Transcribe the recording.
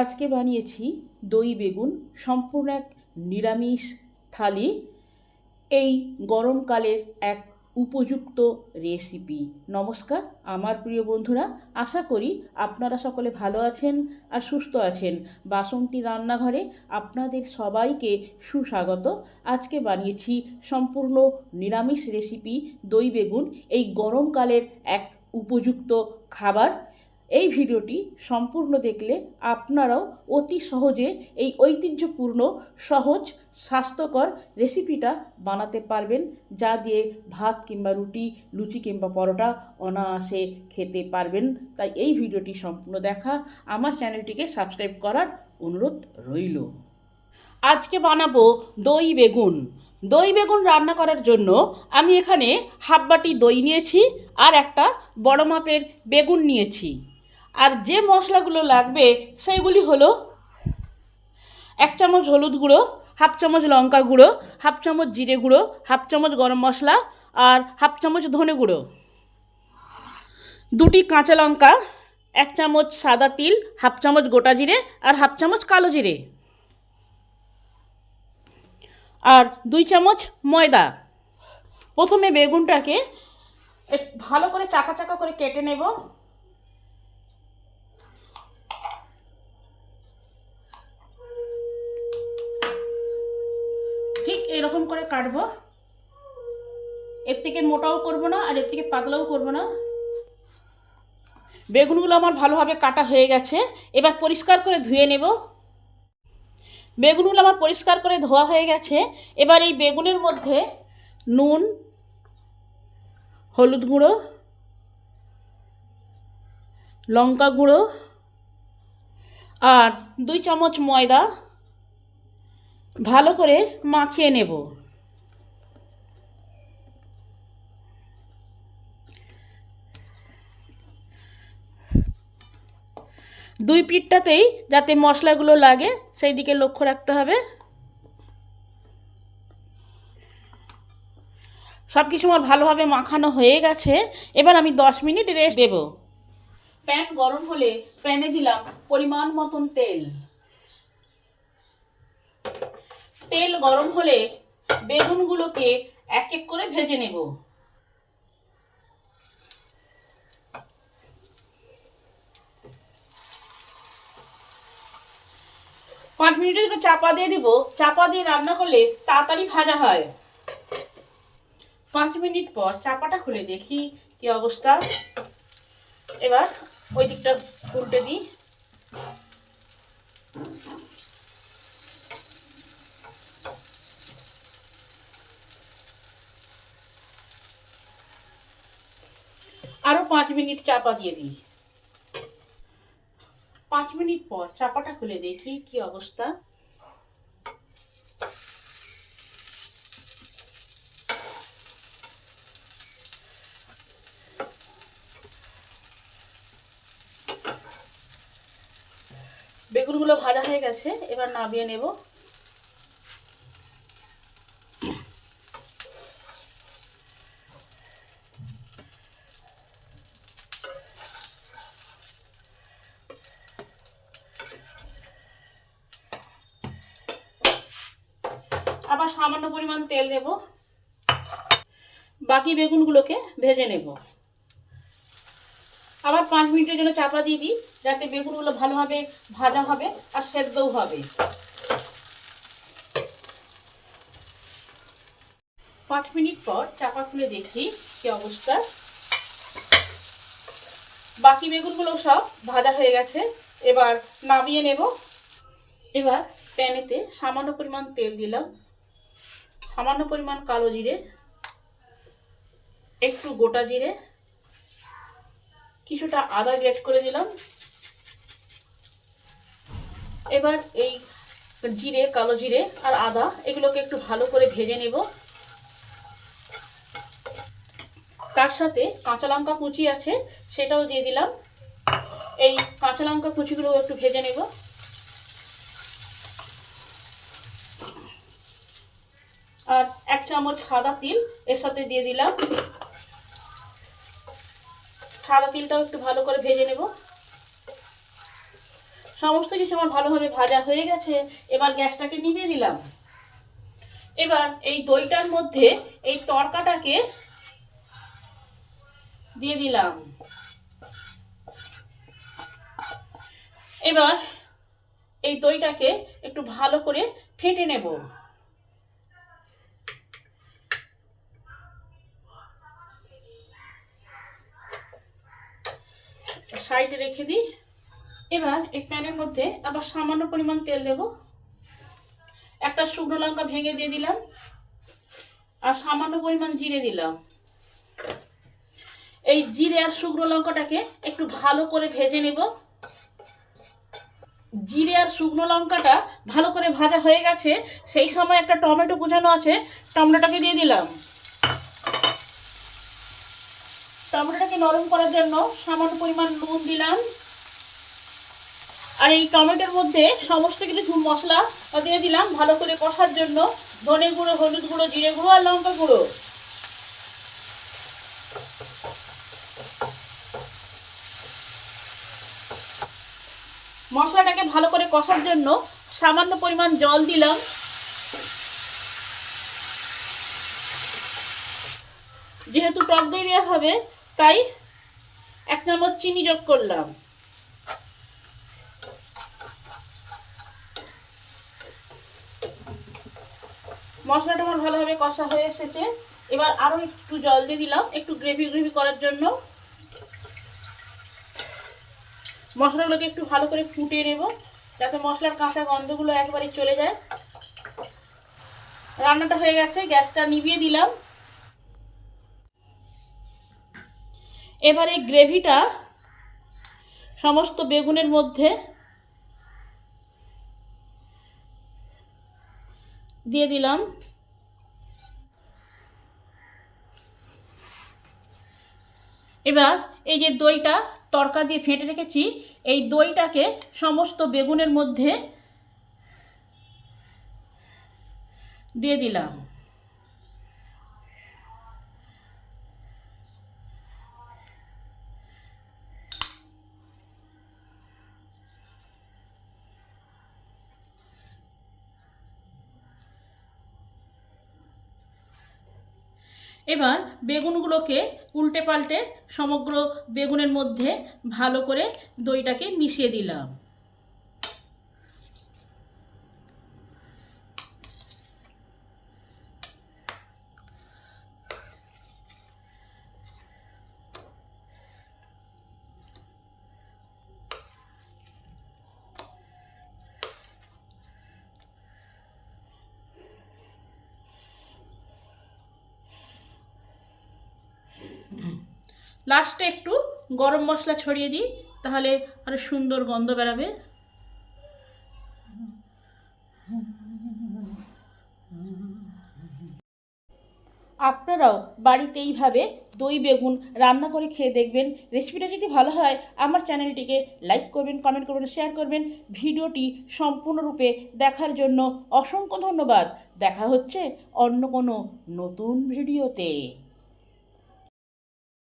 আজকে বানিয়েছি দই বেগুন, সম্পূর্ণ এক নিরামিষ থালি। এই গরমকালের এক উপযুক্ত রেসিপি। নমস্কার, আমার প্রিয় বন্ধুরা, আশা করি আপনারা সকলে ভালো আছেন আর সুস্থ আছেন। বাসন্তী রান্নাঘরে আপনাদের সবাইকে সুস্বাগত। আজকে বানিয়েছি সম্পূর্ণ নিরামিষ রেসিপি দই বেগুন। এই গরমকালের এক উপযুক্ত খাবার। এই ভিডিওটি সম্পূর্ণ দেখলে আপনারাও অতি সহজে এই ঐতিহ্যপূর্ণ, সহজ, স্বাস্থ্যকর রেসিপিটা বানাতে পারবেন, যা দিয়ে ভাত কিংবা রুটি, লুচি কিংবা পরোটা অনায়াসে খেতে পারবেন। তাই এই ভিডিওটি সম্পূর্ণ দেখা, আমার চ্যানেলটিকে সাবস্ক্রাইব করার অনুরোধ রইল। আজকে বানাবো দই বেগুন। দই বেগুন রান্না করার জন্য আমি এখানে হাফ বাটি দই নিয়েছি আর একটা বড় মাপের বেগুন নিয়েছি। আর যে মশলাগুলো লাগবে সেইগুলি হলো এক চামচ হলুদ গুঁড়ো, হাফ চামচ লঙ্কা গুঁড়ো, হাফ চামচ জিরে গুঁড়ো, হাফ চামচ গরম মশলা আর হাফ চামচ ধনে গুঁড়ো। দুটি কাঁচা লঙ্কা, এক চামচ সাদা তিল, হাফ চামচ গোটা জিরে আর হাফ চামচ কালো জিরে। আর দুই চামচ ময়দা। প্রথমে বেগুনটাকে ভালো করে চাকা চাকা করে কেটে নেব। এরকম করে কাটবো। এর থেকে মোটাও করব না, আর এর থেকে পাতলাও করব না। বেগুনগুলো আমার ভালোভাবে কাটা হয়ে গেছে, এবার পরিষ্কার করে ধুয়ে নেব। বেগুনগুলো আমার পরিষ্কার করে ধোয়া হয়ে গেছে, এবার এই বেগুনের মধ্যে নুন, হলুদ গুঁড়ো, লঙ্কা গুঁড়ো, আর দুই চামচ ময়দা ভালো করে মাখিয়ে নেব। দুই পিঠটাতেই যাতে মশলাগুলো লাগে, সেই দিকে লক্ষ্য রাখতে হবে। সব কিছু আমার ভালোভাবে মাখানো হয়ে গেছে। এবার আমি দশ মিনিট রেস্ট দেব। প্যান গরম হলে প্যানে দিলাম পরিমাণ মতন তেল। তেল গরম হলে বেগুনগুলোকে এক এক করে ভেজে নেব। পাঁচ মিনিটের চাপা দিয়ে দিব। চাপা দিয়ে রান্না করলে তাড়াতাড়ি ভাজা হয়। পাঁচ মিনিট পর চাপাটা খুলে দেখি কি অবস্থা। এবার ওই দিকটা উল্টে দিই। আরও পাঁচ মিনিট চাপা দিয়ে দিই। পাঁচ মিনিট পর চাপাটা খুলে দেখি কি অবস্থা। বেগুনগুলো ভাজা হয়ে গেছে, এবার নামিয়ে নেব। আবার সামান্য পরিমাণ তেল দেব। বাকি বেগুনগুলোকে ভেজে নেব। আবার পাঁচ মিনিটের জন্য চাপা দিয়ে দিই, যাতে বেগুনগুলো ভালোভাবে ভাজা হবে আর সেদ্ধও হবে। পাঁচ মিনিট পর চাপা খুলে দেখি কি অবস্থা। বাকি বেগুনগুলো সব ভাজা হয়ে গেছে, এবার নামিয়ে নেব। এবার প্যানেতে সামান্য পরিমাণ তেল দিলাম। সামান্য পরিমাণ কালো জিরে, একটু গোটা জিরে, কিছুটা আদা গ্রেট করে দিলাম। এবার এই জিরে, কালো জিরে আর আদা, এগুলোকে একটু ভালো করে ভেজে নেব। তার সাথে কাঁচা লঙ্কা কুচি আছে, সেটাও দিয়ে দিলাম। এই কাঁচা লঙ্কা কুচিগুলো একটু ভেজে নেব। আর এক চামচ সাদা তিল এর সাথে দিয়ে দিলাম। সাদা তিলটাও একটু ভালো করে ভেজে নেব। সমস্ত কিছু আমার ভালোভাবে ভাজা হয়ে গেছে। এবার গ্যাসটাকে নিভিয়ে দিলাম। এবার এই দইটার মধ্যে এই তরকাটাকে দিয়ে দিলাম। এবার এই দইটাকে একটু ভালো করে ফেটে নেব। সাইডে রেখে দিই। এবার এই প্যানের মধ্যে আবার সামান্য পরিমাণ তেল দেব। একটা শুকনো লঙ্কা ভেঙে দিয়ে দিলাম। আর সামান্য পরিমাণ জিরে দিলাম। এই জিরে আর শুকনো লঙ্কাটাকে একটু ভালো করে ভেজে নেব। জিরে আর শুকনো লঙ্কাটা ভালো করে ভাজা হয়ে গেছে, সেই সময় একটা টমেটো কুচানো আছে, টমেটোটাকে দিয়ে দিলাম। টমেটোটাকে নরম করার জন্য সামান্য পরিমাণ নুন দিলাম। আর এই টমেটোর মধ্যে সমস্ত কিছু মশলা দিয়ে দিলাম ভালো করে কষার জন্য। ধনে গুঁড়ো, হলুদ গুঁড়ো, জিরে গুঁড়ো আর লঙ্কা গুঁড়ো। মশলাটাকে ভালো করে কষার জন্য সামান্য পরিমাণ জল দিলাম। যেহেতু টক দই দেওয়া হবে তাই এক চামচ চিনি যোগ করলাম। মশলাটা আমার ভালোভাবে কষা হয়ে এসেছে। এবার আরও একটু জল দিয়ে দিলাম, একটু গ্রেভি গ্রেভি করার জন্য। মশলাগুলোকে একটু ভালো করে ফুটিয়ে নেব, যাতে মশলার কাঁচা গন্ধগুলো একবারে চলে যায়। রান্নাটা হয়ে গেছে, গ্যাসটা নিভিয়ে দিলাম। এবার এই গ্রেভিটা সমস্ত বেগুনের মধ্যে দিয়ে দিলাম। এবার এই যে দইটা তরকা দিয়ে ফেটে রেখেছি, এই দইটাকে সমস্ত বেগুনের মধ্যে দিয়ে দিলাম। এবার বেগুনগুলোকে উল্টে পাল্টে সমগ্র বেগুনের মধ্যে ভালো করে দইটাকে মিশিয়ে দিলাম। লাস্টে একটু গরম মশলা ছড়িয়ে দিই, তাহলে আরও সুন্দর গন্ধ বেরাবে। আপনারাও বাড়িতে এইভাবে দই, বেগুন রান্না করে খেয়ে দেখবেন। রেসিপিটা যদি ভালো হয়, আমার চ্যানেলটিকে লাইক করবেন কমেন্ট করবেন শেয়ার করবেন। ভিডিওটি সম্পূর্ণরূপে দেখার জন্য অসংখ্য ধন্যবাদ। দেখা হচ্ছে অন্য কোনো নতুন ভিডিওতে।